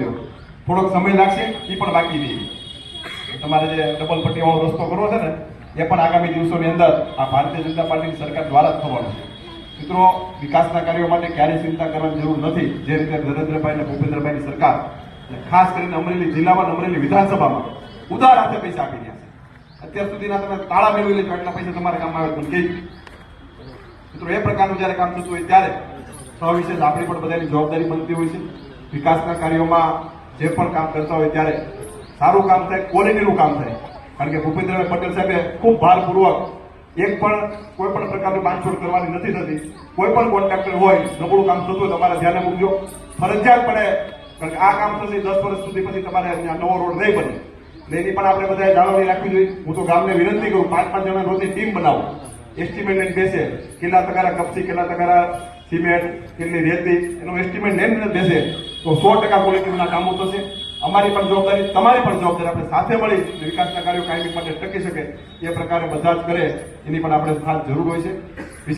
દો. થોડોક સમય લાગશે એ પણ બાકી દે તમારે જે ડબલ પટ્ટીવાળો રસ્તો કરવો છે ને, એ પણ આગામી દિવસોની અંદર આ ભારતીય જનતા પાર્ટીની સરકાર દ્વારા જ થવાનો છે. મિત્રો, વિકાસના કાર્યો માટે ક્યારેય ચિંતા કરવાની જરૂર નથી. જે રીતે નરેન્દ્રભાઈ અને ભૂપેન્દ્રભાઈની સરકાર ખાસ કરીને અમરેલી જિલ્લામાં અમરેલી વિધાનસભામાં ઉદાર હાથે પૈસા આપી રહ્યા છે. અત્યાર સુધીના તમે તાળા મેળવી લેજો એટલા પૈસા તમારા કામમાં આવે પણ કેવી મિત્રો, એ પ્રકારનું જ્યારે કામ થતું હોય ત્યારે સવિશેષ આપણી પણ બધાની જવાબદારી બનતી હોય છે. વિકાસના કાર્યોમાં જે પણ કામ કરતા હોય ત્યારે સારું કામ થાય ક્વોલિટીનું કામ થાય. કારણ કે ભૂપેન્દ્રભાઈ પટેલ સાહેબે ખૂબ ભારપૂર્વક એક પણ, કોઈ પણ પ્રકારની બાંધછોડ કરવાની નથી થતી. કોઈ પણ કોન્ટ્રાક્ટર હોય, નબળું કામ થતું હોય, તમારે ધ્યાને મૂકજો. ફરજિયાત પડે, કારણ કે આ કામ થશે દસ વર્ષ સુધી પછી તમારે નવો રોડ નહીં બને. એની પણ આપણે બધાએ જાળવણી રાખવી જોઈએ. હું તો ગામને વિનંતી કરું, પાંચ પાંચ જણા રોજની ટીમ બનાવો. એસ્ટિમેટ બેસે. કેટલા ટકારા કપસી કેટલા ટકારા સિમેન્ટ, કેટલી રેતી, એનું એસ્ટિમેટ લઈને બેસે. તો સો ટકા ક્વોલિટીના કામો થશે. અમારી પણ જવાબદારી તમારી પણ જવાબદારી આપણે સાથે મળી વિકાસના કાર્યો કાયમી માટે ટકી શકે. એ પ્રકારે બધા જ કરે. એની પણ આપણે સાથ જરૂર હોય છે.